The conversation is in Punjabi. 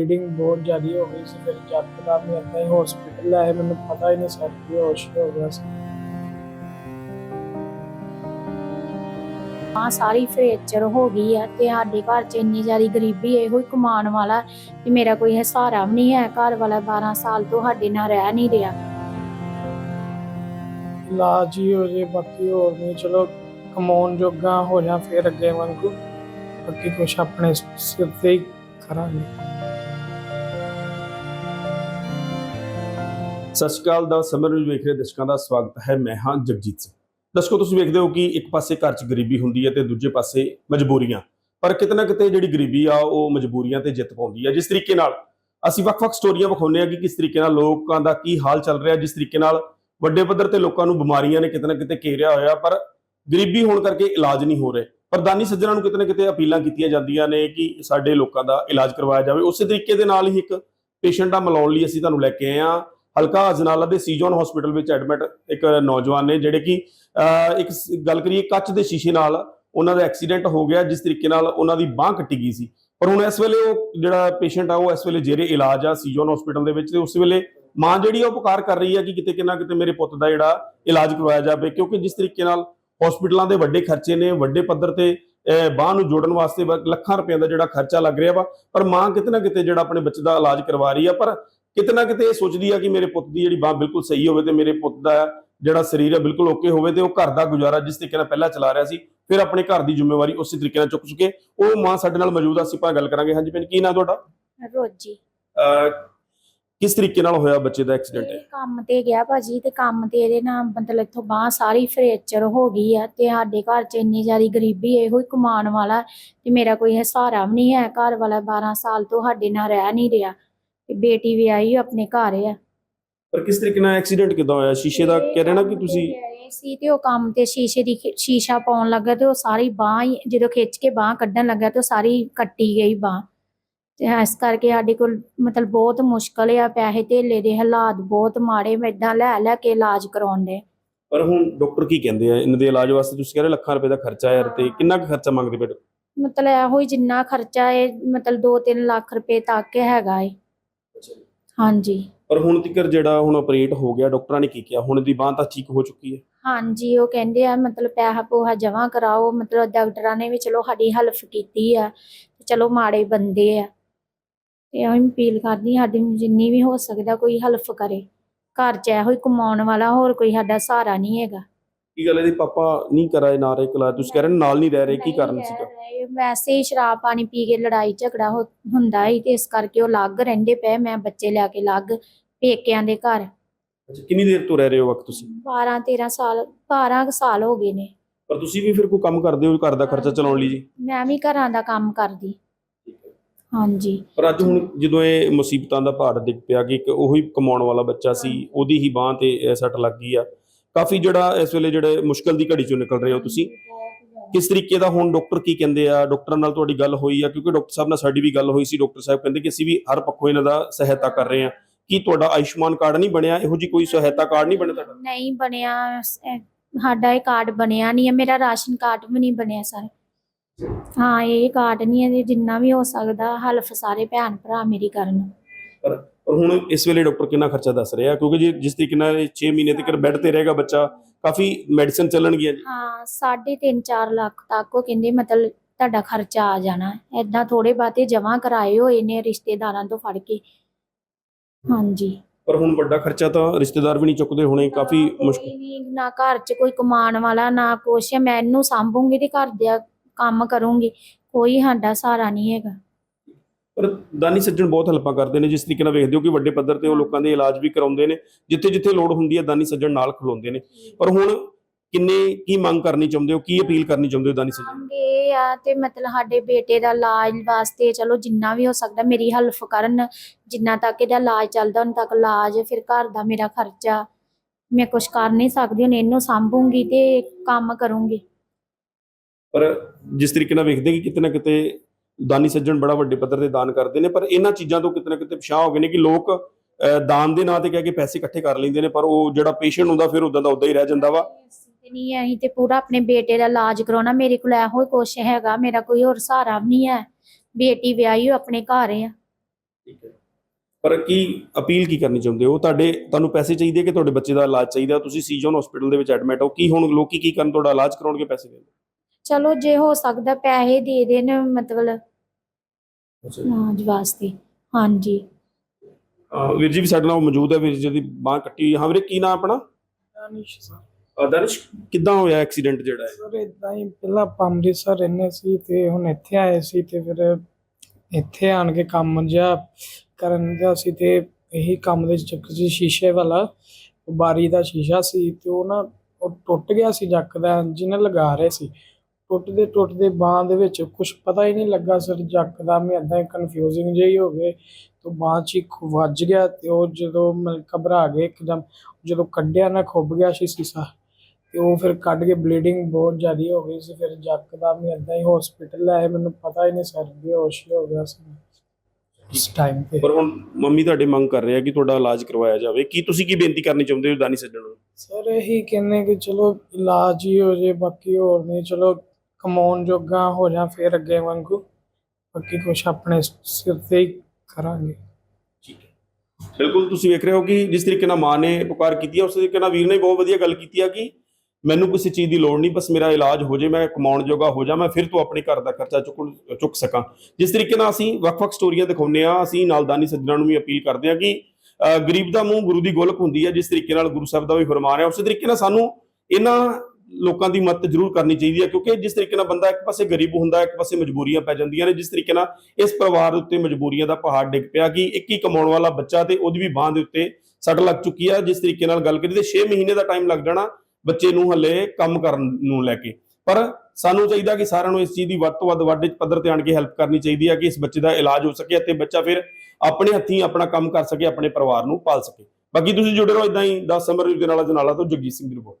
ਬਲੀਡਿੰਗ ਬਹੁਤ ਜ਼ਿਆਦਾ ਹੋ ਗਈ ਸੀ ਫਿਰ ਜੱਕਦਮ ਹੀ ਏਦਾਂ ਹੀ ਹਸਪੀਟਲ ਆਏ ਮੈਨੂੰ ਪਤਾ ਹੀ ਨਹੀਂ ਸਰ ਕੀ ਹੋਸ਼ ਹੋ ਗਿਆ ਸੀ। ਆ ਸਾਰੀ ਫ੍ਰੈਕਚਰ ਹੋ ਗਈ ਆ ਤੇ ਸਾਡੇ ਘਰ 'ਚ ਇੰਨੀ ਜ਼ਿਆਦਾ ਗਰੀਬੀ ਇਹੋ ਹੀ ਕਮਾਉਣ ਵਾਲਾ ਤੇ ਮੇਰਾ ਕੋਈ ਸਹਾਰਾ ਵੀ ਨਹੀਂ ਹੈ ਘਰ ਵਾਲਾ 12 ਸਾਲ ਤੋਂ ਸਾਡੇ ਨਾਲ ਰਹਿ ਨਹੀਂ ਰਿਹਾ। ਇਲਾਜ ਹੀ ਹੋ ਜੇ ਬਾਕੀ ਹੋਰ ਨਹੀਂ ਚਲੋ ਕਮਾਉਣ ਜੋਗਾ ਹੋ ਜਾ ਫਿਰ ਅੱਗੇ ਵਾਂਗੂ ਬਾਕੀ ਕੁਛ ਆਪਣੇ ਸਿਰ ਤੇ ਹੀ ਕਰਾਂਗੇ। ਸਤਿ ਸ਼੍ਰੀ ਅਕਾਲ ਦਾ ਸਮਰ ਵਿੱਚ ਵੇਖ ਰਹੇ ਦਰਸ਼ਕਾਂ ਦਾ ਸਵਾਗਤ ਹੈ। ਮੈਂ ਹਾਂ ਜਗਜੀਤ ਸਿੰਘ। ਦਰਸ਼ਕੋ, ਤੁਸੀਂ ਵੇਖਦੇ ਹੋ ਕਿ ਇੱਕ ਪਾਸੇ ਘਰ 'ਚ ਗਰੀਬੀ ਹੁੰਦੀ ਹੈ ਤੇ ਦੂਜੇ ਪਾਸੇ ਮਜਬੂਰੀਆਂ। ਪਰ ਕਿਤੇ ਨਾ ਕਿਤੇ ਜਿਹੜੀ ਗਰੀਬੀ ਆ, ਉਹ ਮਜਬੂਰੀਆਂ ਤੇ ਜਿੱਤ ਪਾਉਂਦੀ ਹੈ। ਜਿਸ ਤਰੀਕੇ ਨਾਲ ਅਸੀਂ ਵੱਖ-ਵੱਖ ਸਟੋਰੀਆਂ ਵਿਖਾਉਂਦੇ ਆ ਕਿ ਕਿਸ ਤਰੀਕੇ ਨਾਲ ਲੋਕਾਂ ਦਾ ਕੀ ਹਾਲ ਚੱਲ ਰਿਹਾ, ਜਿਸ ਤਰੀਕੇ ਨਾਲ ਵੱਡੇ ਪੱਧਰ ਤੇ ਲੋਕਾਂ ਨੂੰ ਬਿਮਾਰੀਆਂ ਨੇ ਕਿਤੇ ਨਾ ਕਿਤੇ ਘੇਰਿਆ ਹੋਇਆ, ਪਰ ਗਰੀਬੀ ਹੋਣ ਕਰਕੇ ਇਲਾਜ ਨਹੀਂ ਹੋ ਰਹੇ। ਪਰ ਦਾਨੀ ਸੱਜਣਾ ਨੂੰ ਕਿਤੇ ਨਾ ਕਿਤੇ ਅਪੀਲਾਂ ਕੀਤੀਆਂ ਜਾਂਦੀਆਂ ਨੇ ਕਿ ਸਾਡੇ ਲੋਕਾਂ ਦਾ ਇਲਾਜ ਕਰਵਾਇਆ ਜਾਵੇ। ਉਸੇ ਤਰੀਕੇ ਦੇ ਨਾਲ ਹੀ ਇੱਕ ਪੇਸ਼ੈਂਟ ਆ ਮਿਲਾਉਣ ਲਈ ਅਸੀਂ ਤੁਹਾਨੂੰ ਲੈ ਕੇ ਆਏ ਆ ਹਲਕਾ ਅਜਨਾਲਾ ਦੇ ਸੀਜੋਨ ਹਸਪੀਟਲ ਵਿੱਚ ਐਡਮਿਟ ਇੱਕ ਨੌਜਵਾਨ ਨੇ ਜਿਹੜੇ ਕਿ ਇੱਕ ਗੱਲ ਕਰੀਏ ਕੱਚ ਦੇ ਸ਼ੀਸ਼ੇ ਨਾਲ ਉਹਨਾਂ ਦਾ ਐਕਸੀਡੈਂਟ ਹੋ ਗਿਆ ਜਿਸ ਤਰੀਕੇ ਨਾਲ ਉਹਨਾਂ ਦੀ ਬਾਹ ਕੱਟੀ ਗਈ ਸੀ। ਪਰ ਹੁਣ ਇਸ ਵੇਲੇ ਉਹ ਜਿਹੜਾ ਪੇਸ਼ੈਂਟ ਆ ਉਹ ਇਸ ਵੇਲੇ ਜੇਰੇ ਇਲਾਜ ਆ ਸੀਜ਼ੋਨ ਹਸਪੀਟਲ ਦੇ ਵਿੱਚ ਤੇ ਉਸ ਵੇਲੇ ਮਾਂ ਜਿਹੜੀ ਆ ਉਹ ਪੁਕਾਰ ਕਰ ਰਹੀ ਹੈ ਕਿ ਕਿਤੇ ਕਿੰਨਾ ਕਿਤੇ ਮੇਰੇ ਪੁੱਤ ਦਾ ਜਿਹੜਾ ਇਲਾਜ ਕਰਵਾਇਆ ਜਾਵੇ ਕਿਉਂਕਿ ਜਿਸ ਤਰੀਕੇ ਨਾਲ ਹਸਪੀਟਲਾਂ ਦੇ ਵੱਡੇ ਖਰਚੇ ਨੇ ਵੱਡੇ ਪੱਧਰ ਤੇ ਅਹ, ਬਾਹ ਨੂੰ ਜੋੜਨ ਵਾਸਤੇ ਬ- ਲੱਖਾਂ ਰੁਪਏ ਦਾ ਜਿਹੜਾ ਖਰਚਾ ਲੱਗ ਰਿਹਾ ਵਾ ਪਰ ਮਾਂ ਕਿਤੇ ਨਾ ਕਿਤੇ ਜਿਹੜਾ ਆਪਣੇ ਬੱਚੇ ਦਾ ਇਲਾਜ ਕਰਵਾ ਰਹੀ ਆ ਪਰ ਕਿਤੇ ਨਾ ਕਿਤੇ ਇਹ ਸੋਚਦੀ ਆ ਕਿ ਮੇਰੇ ਪੁੱਤ ਦੀ ਜਿਹੜੀ ਬਾਹ ਬਿਲਕੁਲ ਸਹੀ ਹੋਵੇ ਤੇ ਮੇਰੇ ਪੁੱਤ ਦਾ ਜਿਹੜਾ ਸਰੀਰ ਹੈ ਬਿਲਕੁਲ ਓਕੇ ਹੋਵੇ ਤੇ ਉਹ ਘਰ ਦਾ ਗੁਜ਼ਾਰਾ ਜਿਸ ਤਰੀਕੇ ਨਾਲ ਪਹਿਲਾਂ ਚਲਾ ਰਿਹਾ ਸੀ ਫਿਰ ਆਪਣੇ ਘਰ ਦੀ ਜ਼ਿੰਮੇਵਾਰੀ ਉਸੇ ਤਰੀਕੇ ਨਾਲ ਚੁੱਕ ਚੁੱਕੇ। ਉਹ ਮਾਂ ਸਾਡੇ ਨਾਲ ਮੌਜੂਦ ਆ ਅਸੀਂ ਆਪਾਂ ਗੱਲ ਕਰਾਂਗੇ। ਹਾਂਜੀ ਭੈਣ ਕੀ ਨਾਂ ਤੁਹਾਡਾ? ਰੋਜੀ ਕਿਸ ਤਰੀਕੇ ਨਾਲ ਹੋਇਆ ਬੱਚੇ ਦਾ ਐਕਸੀਡੈਂਟ ਇਹ? ਕੰਮ ਤੇ ਗਿਆ ਭਾਜੀ ਤੇ ਕੰਮ ਤੇ ਇਹਦੇ ਨਾਲ ਮਤਲਬ ਇੱਥੋਂ ਬਾਹ ਸਾਰੀ ਫ੍ਰੈਕਚਰ ਹੋ ਗਈ ਆ ਤੇ ਸਾਡੇ ਘਰ 'ਚ ਇੰਨੀ ਜ਼ਿਆਦਾ ਗਰੀਬੀ ਇਹੋ ਹੀ ਕਮਾਉਣ ਵਾਲਾ ਤੇ ਮੇਰਾ ਕੋਈ ਸਹਾਰਾ ਵੀ ਨਹੀਂ ਹੈ। ਘਰ ਵਾਲਾ 12 ਸਾਲ ਤੋਂ ਸਾਡੇ ਨਾਲ ਰਹਿ ਨਹੀਂ ਰਿਹਾ। ਬੇਟੀ ਵਿਆਹੀ ਆਪਣੇ ਘਰ ਆ। ਪਰ ਕਿਸ ਤਰੀਕੇ ਨਾਲ ਐਕਸੀਡੈਂਟ ਕਿਦਾਂ ਹੋਇਆ? ਸ਼ੀਸ਼ੇ ਦਾ ਕਹਿ ਰਹੇ ਨਾ ਕਿ ਤੁਸੀਂ ਗਏ ਸੀ ਤੇ ਉਹ ਕੰਮ ਤੇ ਸ਼ੀਸ਼ੇ ਦੀ ਖਿ- ਸ਼ੀਸ਼ਾ ਪਾਉਣ ਲੱਗਾ ਤੇ ਉਹ ਸਾਰੀ ਬਾਹ ਹੀ ਜਦੋਂ ਖਿੱਚ ਕੇ ਬਾਹ ਕੱਢਣ ਲੱਗਾ ਤੇ ਉਹ ਸਾਰੀ ਕੱਟੀ ਗਈ ਬਾਹ। ਤੇ ਇਸ ਕਰਕੇ ਸਾਡੇ ਕੋਲ ਮਤਲਬ ਬਹੁਤ ਮੁਸ਼ਕਲ ਆ ਪੈਸੇ ਧੇਲੇ ਦੇ ਹਾਲਾਤ ਬਹੁਤ ਮਾੜੇ ਮੈਂ ਏਦਾਂ ਲੈ ਲੈ ਕੇ ਇਲਾਜ ਕਰਾਉਣ ਦੇ। ਪਰ ਹੁਣ ਡਾਕਟਰ ਕੀ ਕਹਿੰਦੇ ਆ? ਇਹਨਾਂ ਦੇ ਇਲਾਜ ਵਾਸਤੇ ਤੁਸੀਂ ਕਹਿ ਰਹੇ ਲੱਖਾਂ ਰੁਪਏ ਦਾ ਖਰਚਾ ਯਾਰ ਤੇ ਕਿੰਨਾ ਕੁ ਖਰਚਾ ਮੰਗਦੇ ਪਏ? ਮਤਲਬ ਇਹੋ ਹੀ ਜਿੰਨਾ ਖਰਚਾ ਹੈ ਮਤਲਬ 2-3 ਲੱਖ ਰੁਪਏ ਤੱਕ ਹੈਗਾ ਏ। ਹਾਂਜੀ। ਪਰ ਹੁਣ ਤੱਕ ਜਿਹੜਾ ਹੁਣ ਆਪਰੇਟ ਹੋ ਗਿਆ ਡਾਕਟਰਾਂ ਨੇ ਕੀ ਕਿਹਾ? ਹੁਣ ਦੀ ਬਾਹ ਤਾਂ ਠੀਕ ਹੋ ਚੁੱਕੀ ਹੈ। ਹਾਂਜੀ ਉਹ ਕਹਿੰਦੇ ਆ ਮਤਲਬ ਪੈਸਾ ਪੋਹਾ ਜਮਾ ਕਰਾਓ। ਮਤਲਬ ਡਾਕਟਰਾਂ ਨੇ ਵੀ ਚਲੋ ਸਾਡੀ ਹੈਲਪ ਕੀਤੀ ਆ। ਤੇ ਚਲੋ ਮਾੜੇ ਬੰਦੇ ਆ। ਤੇ ਅਸੀਂ ਅਪੀਲ ਕਰਦੀ ਹਾਂ, ਸਾਡੀ ਜਿੰਨੀ ਵੀ ਹੋ ਸਕਦਾ ਕੋਈ ਹੈਲਪ ਕਰੇ। ਘਰ 'ਚ ਇਹੋ ਹੀ ਕਮਾਉਣ ਵਾਲਾ ਹੋਰ ਕੋਈ ਸਾਡਾ ਸਹਾਰਾ ਨਹੀਂ ਹੈਗਾ। ਕੀ ਗੱਲ ਇਹਦੇ ਪਾਪਾ ਨਹੀਂ ਕਰਾਏ ਨਾ ਰਹੇ ਕਲਾ ਤੁਸੀਂ ਕਹਿ ਰਹੇ ਨਾਲ ਨਹੀਂ ਰਹਿ ਰਹੇ ਕੀ ਕਾਰਨ ਸੀਗਾ? ਰਹੇ, ਵੈਸੇ ਹੀ ਸ਼ਰਾਬ ਪਾਣੀ ਪੀ ਕੇ ਲੜਾਈ ਝਗੜਾ ਹੋ- ਹੁੰਦਾ ਹੀ ਤੇ ਇਸ ਕਰਕੇ ਉਹ ਲੱਗ ਰਹਿੰਦੇ ਪਏ। ਮੈਂ ਬੱਚੇ ਲੈ ਕੇ ਲੱਗ ਪੇਕਿਆਂ ਦੇ ਘਰ। ਅੱਛਾ ਕਿੰਨੀ ਦੇਰ ਤੋਂ ਰਹਿ ਰਹੇ ਹੋ ਵਕਤ ਤੁਸੀਂ? 12 13 ਸਾਲ 12 ਕੁ ਸਾਲ ਹੋ ਗਏ ਨੇ। ਪਰ ਤੁਸੀਂ ਵੀ ਫਿਰ ਕੋਈ ਕੰਮ ਕਰਦੇ ਹੋ ਘਰ ਦਾ ਖਰਚਾ ਚਲਾਉਣ ਲਈ ਜੀ? ਮੈਂ ਵੀ ਘਰਾਂ ਦਾ ਕੰਮ ਕਰਦੀ। ਹਾਂਜੀ। ਪਰ ਅੱਜ ਹੁਣ ਜਦੋਂ ਇਹ ਮੁਸੀਬਤਾਂ ਦਾ ਭਾਰ ਡਿੱਗ ਪਿਆ ਕਿ ਇੱਕ ਉਹੀ ਕਮਾਉਣ ਵਾਲਾ ਬੱਚਾ ਸੀ ਉਹਦੀ ਹੀ ਬਾਹ ਤੇ ਇਹ ਸੱਟ ਲੱਗ ਗਈ ਆ। ਕਾਫੀ ਜਿਹੜਾ ਇਸ ਵੇਲੇ ਜਿਹੜੇ ਮੁਸ਼ਕਲ ਦੀ ਘੜੀ ਚੋਂ ਨਿਕਲ ਰਹੇ ਹੋ ਤੁਸੀਂ। ਕਿਸ ਤਰੀਕੇ ਦਾ ਹੁਣ ਡਾਕਟਰ ਕੀ ਕਹਿੰਦੇ ਆ? ਡਾਕਟਰਾਂ ਨਾਲ ਤੁਹਾਡੀ ਗੱਲ ਹੋਈ ਆ ਕਿਉਂਕਿ ਡਾਕਟਰ ਸਾਹਿਬ ਨਾਲ ਸਾਡੀ ਵੀ ਗੱਲ ਹੋਈ ਸੀ। ਡਾਕਟਰ ਸਾਹਿਬ ਕਹਿੰਦੇ ਕਿ ਅਸੀਂ ਵੀ ਹਰ ਪੱਖੋਂ ਇਹਨਾਂ ਦਾ ਸਹਾਇਤਾ ਕਰ ਰਹੇ ਆ। ਕੀ ਤੁਹਾਡਾ ਆਯੁਸ਼ਮਾਨ ਕਾਰਡ ਨਹੀਂ ਬਣਿਆ? ਇਹੋ ਜੀ ਕੋਈ ਸਹਾਇਤਾ ਕਾਰਡ ਨਹੀਂ ਬਣਿਆ ਤੁਹਾਡਾ? ਨਹੀਂ ਬਣਿਆ। ਸਾਡਾ ਇਹ ਕਾਰਡ ਬਣਿਆ ਨਹੀਂ ਹੈ ਮੇਰਾ ਰਾਸ਼ਨ ਕਾਰਡ ਵੀ ਨਹੀਂ ਬਣਿਆ ਸਰ। ਹਾਂ ਇਹ ਕਾਰਡ ਨਹੀਂ ਹੈ ਜਿੰਨਾ ਵੀ ਹੋ ਸਕਦਾ ਹੈਲਪ ਸਾਰੇ ਭੈਣ ਭਰਾ ਮੇਰੀ ਕਰਨ। ਪਰ ਪਰ ਹੁਣ ਇਸ ਵੇਲੇ ਡਾਕਟਰ ਕਿੰਨਾ ਖਰਚਾ ਦੱਸ ਰਿਹਾ? ਕਿਉਂਕਿ ਜੇ ਜਿਸ ਤਰੀਕੇ ਨਾਲ 6 ਮਹੀਨੇ ਤੱਕ ਬੈੱਡ ਤੇ ਰਹੇਗਾ ਬੱਚਾ ਕਾਫੀ ਮੈਡੀਸਨ ਚੱਲਣਗੀਆਂ ਜੀ। ਹਾਂ 3.5 4 ਲੱਖ ਤੱਕ ਉਹ ਕਹਿੰਦੇ ਮਤਲਬ ਤੁਹਾਡਾ ਖਰਚਾ ਆ ਜਾਣਾ। ਐਦਾਂ ਥੋੜੇ ਬਾਤੇ ਜਮਾ ਕਰਾਏ ਹੋਏ ਨੇ ਰਿਸ਼ਤੇਦਾਰਾਂ ਤੋਂ ਫੜ ਕੇ। ਹਾਂਜੀ। ਪਰ ਹੁਣ ਵੱਡਾ ਖਰਚਾ ਤਾਂ ਰਿਸ਼ਤੇਦਾਰ ਵੀ ਨਹੀਂ ਚੁੱਕਦੇ ਹੋਣੇ ਕਾਫੀ ਮੁਸ਼ਕਲ ਵੀ ਨਾ ਘਰ 'ਚ ਕੋਈ ਕਮਾਉਣ ਵਾਲਾ ਨਾ ਕੁਛ। ਮੈਂ ਇਹਨੂੰ ਸੰਭੂੰਗੀ ਤੇ ਘਰ ਦੇ ਕੰਮ ਕਰੂੰਗੀ। ਕੋਈ ਸਾਡਾ ਸਹਾਰਾ ਨਹੀਂ ਹੈਗਾ। ਪਰ ਦਾਨੀ ਸੱਜਣ ਬਹੁਤ ਹੈਲਪਾਂ ਕਰਦੇ ਨੇ ਜਿਸ ਤਰੀਕੇ ਨਾਲ ਵੇਖਦੇ ਹੋ ਕਿ ਵੱਡੇ ਪੱਧਰ ਤੇ ਉਹ ਲੋਕਾਂ ਦੇ ਇਲਾਜ ਵੀ ਕਰਾਉਂਦੇ ਨੇ ਜਿੱਥੇ ਜਿੱਥੇ ਲੋੜ ਹੁੰਦੀ ਹੈ ਦਾਨੀ ਸੱਜਣ ਨਾਲ ਖਲੋਂਦੇ ਨੇ। ਪਰ ਹੁਣ ਕਿੰਨੇ ਕੀ ਮੰਗ ਕਰਨੀ ਚਾਹੁੰਦੇ ਹੋ ਕੀ ਅਪੀਲ ਕਰਨੀ ਚਾਹੁੰਦੇ ਹੋ ਦਾਨੀ ਸੱਜਣ? ਆ ਤੇ ਮਤਲਬ ਸਾਡੇ ਬੇਟੇ ਦਾ ਇਲਾਜ ਵਾਸਤੇ ਚਲੋ ਜਿੰਨਾ ਵੀ ਹੋ ਸਕਦਾ ਮੇਰੀ ਹੈਲਪ ਕਰਨ ਜਿੰਨਾ ਤੱਕ ਇਹਦਾ ਇਲਾਜ ਚੱਲਦਾ ਉਹਨਾਂ ਤੱਕ ਇਲਾਜ ਫਿਰ ਘਰ ਦਾ ਮੇਰਾ ਖਰਚਾ ਮੈਂ ਕੁਝ ਕਰ ਨਹੀਂ ਸਕਦੀ ਹੁਣ ਇਹਨੂੰ ਸੰਭੂੰਗੀ ਤੇ ਕੰਮ ਕਰੂੰਗੀ। ਪਰ ਜਿਸ ਤਰੀਕੇ ਨਾਲ ਵੇਖਦੇ ਕਿ ਕਿਤੇ ਨਾ ਕਿਤੇ ਦਾਨੀ ਸੱਜਣ ਬੜਾ ਵੱਡੇ ਪੱਧਰ ਤੇ ਦਾਨ ਕਰਦੇ ਨੇ ਪਰ ਇਹਨਾਂ ਚੀਜ਼ਾਂ ਤੋਂ ਕਿਤੇ ਨਾ ਕਿਤੇ ਪਛਾਣ ਹੋ ਗਏ ਨੇ ਕਿ ਲੋਕ ਦਾਨ ਦੇ ਨਾਂ ਤੇ ਕਹਿ ਕੇ ਪੈਸੇ ਇਕੱਠੇ ਕਰ ਲੈਂਦੇ ਨੇ ਪਰ ਉਹ ਜਿਹੜਾ ਪੇਸ਼ੈਂਟ ਹੁੰਦਾ ਫਿਰ ਉਦਾਂ ਦਾ ਉਦਾਂ ਹੀ ਰਹਿ ਜਾਂਦਾ ਵਾ। ਨਹੀਂ ਅਸੀਂ ਤੇ ਪੂਰਾ ਆਪਣੇ ਬੇਟੇ ਦਾ ਇਲਾਜ ਕਰਾਉਣਾ ਮੇਰੇ ਕੋਲ ਇਹੋ ਹੀ ਕੁਛ ਹੈਗਾ ਮੇਰਾ ਕੋਈ ਹੋਰ ਸਹਾਰਾ ਵੀ ਨਹੀਂ ਹੈ। ਬੇਟੀ ਵਿਆਹੀ ਉਹ ਆਪਣੇ ਘਰ ਆ। ਠੀਕ ਹੈ। ਪਰ ਕੀ ਅਪੀਲ ਕੀ ਕਰਨੀ ਚਾਹੁੰਦੇ ਹੋ? ਤੁਹਾਡੇ ਤੁਹਾਨੂੰ ਪੈਸੇ ਚਾਹੀਦੇ ਕਿ ਤੁਹਾਡੇ ਬੱਚੇ ਦਾ ਇਲਾਜ ਚਾਹੀਦਾ? ਤੁਸੀਂ ਸੀਜਨ ਹਸਪੀਟਲ ਦੇ ਵਿੱਚ ਐਡਮਿਟ ਹੋ ਕੀ ਹੁਣ ਲੋਕੀ ਕੀ ਕਰਨ ਤੁਹਾਡਾ ਇਲਾਜ ਕਰਾਉਣਗੇ ਪੈਸੇ ਚਲੋ ਜੇ ਹੋ ਸਕਦਾ ਪੈਸੇ ਦੇ ਦੇਣ ਮਤਲਬ ਅੱਛਾ ਇਲਾਜ ਵਾਸਤੇ ਹਾਂਜੀ। ਵੀਰ ਜੀ ਵੀ ਸਾਡੇ ਨਾਲ ਮੌਜੂਦ ਹੈ ਵੀਰ ਜੀ ਦੀ ਬਾਹ ਕੱਟੀ ਹੋਈ ਹੈ। ਹਾਂ ਵੀਰੇ ਕੀ ਨਾਮ ਆਪਣਾ? ਦਾਨਿਸ਼ ਸਰ। ਅਹ ਦਰਸ਼ ਕਿੱਦਾਂ ਹੋਇਆ ਐਕਸੀਡੈਂਟ ਜਿਹੜਾ ਹੈ ਸਰ ਇਦਾਂ ਹੀ ਪਹਿਲਾਂ ਆਪਾਂ ਅੰਮ੍ਰਿਤਸਰ ਰਹਿੰਦੇ ਸੀ ਤੇ ਹੁਣ ਇੱਥੇ ਆਏ ਸੀ ਤੇ ਫਿਰ ਇੱਥੇ ਆਣ ਕੇ ਕੰਮ ਜਿਹਾ ਕਰਨ ਦਾ ਸੀ ਤੇ ਇਹੀ ਕੰਮ ਦੇ ਚੱਕਰ ਸੀ ਸ਼ੀਸ਼ੇ ਵਾਲਾ ਬਾਰੀ ਦਾ ਸ਼ੀਸ਼ਾ ਸੀ ਤੇ ਉਹ ਨਾ ਉਹ ਟੁੱਟ ਗਿਆ ਸੀ ਜੱਕ ਦਾ ਇੰਜਨ ਲਗਾ ਰਹੇ ਸੀ। ਟੁੱਟਦੇ ਟੁੱਟਦੇ ਬਾਂਹ ਦੇ ਵਿੱਚ ਕੁਝ ਪਤਾ ਹੀ ਨਹੀਂ ਲੱਗਾ ਸਰ ਜੱਕ ਦਾ ਮੈਂ ਏਦਾਂ ਕਨਫਿਊਜ਼ਿੰਗ ਜਿਹੀ ਹੋ ਗਏ। ਤੇ ਬਾਂਹ 'ਚ ਖ- ਵੱਜ ਗਿਆ ਤੇ ਉਹ ਜਦੋਂ ਮੈਂ ਘਬਰਾ ਗਏ ਇੱਕਦਮ ਜਦੋਂ ਕੱਢਿਆ ਨਾ ਖੁੱਭ ਗਿਆ ਸੀ ਸ਼ੀਸ਼ਾ ਤੇ ਉਹ ਫਿਰ ਕੱਢ ਕੇ ਬਲੀਡਿੰਗ ਬਹੁਤ ਜ਼ਿਆਦਾ ਹੋ ਗਈ ਸੀ ਫਿਰ ਯਕਦਮ ਹੀ ਏਦਾਂ ਹੀ ਹਸਪੀਟਲ ਆਏ ਮੈਨੂੰ ਪਤਾ ਹੀ ਨਹੀਂ ਸਰ ਬੇਹੋਸ਼ ਹੀ ਗਿਆ ਸੀ ਉਸ ਟਾਈਮ ਤੇ। ਪਰ ਹੁਣ ਮੰਮੀ ਤੁਹਾਡੇ ਮੰਗ ਕਰ ਰਹੇ ਆ ਕਿ ਤੁਹਾਡਾ ਇਲਾਜ ਕਰਵਾਇਆ ਜਾਵੇ। ਕੀ ਤੁਸੀਂ ਕੀ ਬੇਨਤੀ ਕਰਨੀ ਚਾਹੁੰਦੇ ਹੋ ਦਾਨੀ ਸੱਜਣ ਨੂੰ? ਸਰ ਇਹੀ ਕਹਿੰਦੇ ਕਿ ਚਲੋ ਇਲਾਜ ਹੀ ਹੋ ਜੇ ਬਾਕੀ ਹੋਰ ਨਹੀਂ ਚਲੋ ਕਮਾਉਣ ਜੋਗਾ ਹੋ ਜਾ ਫਿਰ ਅੱਗੇ ਵਾਂਗੂ, ਬਾਕੀ ਕੁਛ ਆਪਣੇ ਸਿਰ ਤੇ ਹੀ ਕਰਾਂਗੇ। ਬਿਲਕੁਲ ਤੁਸੀਂ ਵੇਖ ਰਹੇ ਹੋ ਕਿ ਜਿਸ ਤਰੀਕੇ ਨਾਲ ਮਾਂ ਨੇ ਪੁਕਾਰ ਕੀਤੀ ਹੈ, ਉਸ ਤਰੀਕੇ ਨਾਲ ਵੀਰ ਨੇ ਬਹੁਤ ਵਧੀਆ ਗੱਲ ਕੀਤੀ ਆ ਕਿ ਮੈਨੂੰ ਕਿਸੇ ਚੀਜ਼ ਦੀ ਲੋੜ ਨਹੀਂ, ਬਸ ਮੇਰਾ ਇਲਾਜ ਹੋ ਜੇ, ਮੈਂ ਕਮਾਉਣ ਜੋਗਾ ਹੋ ਜਾ ਮੈਂ ਫਿਰ ਤੋਂ ਆਪਣੇ ਘਰ ਦਾ ਖਰਚਾ ਚੁੱਕ ਚੁੱਕ ਸਕਾਂ। ਜਿਸ ਤਰੀਕੇ ਨਾਲ ਅਸੀਂ ਵੱਖ-ਵੱਖ ਸਟੋਰੀਆਂ ਦਿਖਾਉਂਦੇ ਆ ਅਸੀਂ ਨਾਲਦਾਨੀ ਸੱਜਣਾਂ ਨੂੰ ਵੀ ਅਪੀਲ ਕਰਦੇ ਆ ਕਿ ਗਰੀਬ ਦਾ ਮੂੰਹ ਗੁਰੂ ਦੀ ਗੋਲਕ ਹੁੰਦੀ ਹੈ, ਜਿਸ ਤਰੀਕੇ ਨਾਲ ਗੁਰੂ ਸਾਹਿਬ ਦਾ ਵੀ ਫਰਮਾਨ ਹੈ, ਉਸੇ ਤਰੀਕੇ ਨਾਲ ਸਾਨੂੰ ਇਹਨਾਂ ਲੋਕਾਂ ਦੀ ਮਦਦ ਜ਼ਰੂਰ ਕਰਨੀ ਚਾਹੀਦੀ ਹੈ, ਕਿਉਂਕਿ ਜਿਸ ਤਰੀਕੇ ਨਾਲ ਬੰਦਾ ਇੱਕ ਪਾਸੇ ਗਰੀਬ ਹੁੰਦਾ, ਇੱਕ ਪਾਸੇ ਮਜਬੂਰੀਆਂ ਪੈ ਜਾਂਦੀਆਂ ਨੇ, ਜਿਸ ਤਰੀਕੇ ਨਾਲ ਇਸ ਪਰਿਵਾਰ ਉੱਤੇ ਮਜਬੂਰੀਆਂ ਦਾ ਪਹਾੜ ਡਿੱਗ ਪਿਆ ਕਿ ਇੱਕ ਹੀ ਕਮਾਉਣ ਵਾਲਾ ਬੱਚਾ ਤੇ ਉਹਦੀ ਵੀ ਬਾਹ ਦੇ ਉੱਤੇ ਸੱਟ ਲੱਗ ਚੁੱਕੀ ਆ, ਜਿਸ ਤਰੀਕੇ ਨਾਲ ਗੱਲ ਕਰੀ ਤੇ 6 ਮਹੀਨੇ ਦਾ ਟਾਈਮ ਲੱਗ ਜਾਣਾ ਬੱਚੇ ਨੂੰ ਹੱਲੇ ਕੰਮ ਕਰਨ ਨੂੰ ਲੈ ਕੇ। ਪਰ ਸਾਨੂੰ ਚਾਹੀਦਾ ਕਿ ਸਾਰਿਆਂ ਨੂੰ ਇਸ ਚੀਜ਼ ਦੀ ਵੱਧ ਤੋਂ ਵੱਧ ਵੱਡੇ ਪੱਧਰ ਤੇ ਆਣ ਕੇ ਹੈਲਪ ਕਰਨੀ ਚਾਹੀਦੀ ਹੈ ਕਿ ਇਸ ਬੱਚੇ ਦਾ ਇਲਾਜ ਹੋ ਸਕੇ ਅਤੇ ਬੱਚਾ ਫਿਰ ਆਪਣੇ ਹੱਥੀਂ ਆਪਣਾ ਕੰਮ ਕਰ ਸਕੇ, ਆਪਣੇ ਪਰਿਵਾਰ ਨੂੰ ਪਾਲ ਸਕੇ। ਬਾਕੀ ਤੁਸੀਂ ਜੁੜੇ ਰਹੋ ਇਦਾਂ ਹੀ 10 ਸਮਰ ਦੇ ਨਾਲ ਜਨਾਲਾ ਤੋਂ ਜਗਜੀਤ ਸਿੰਘ ਦੀ ਰਿਪੋਰਟ।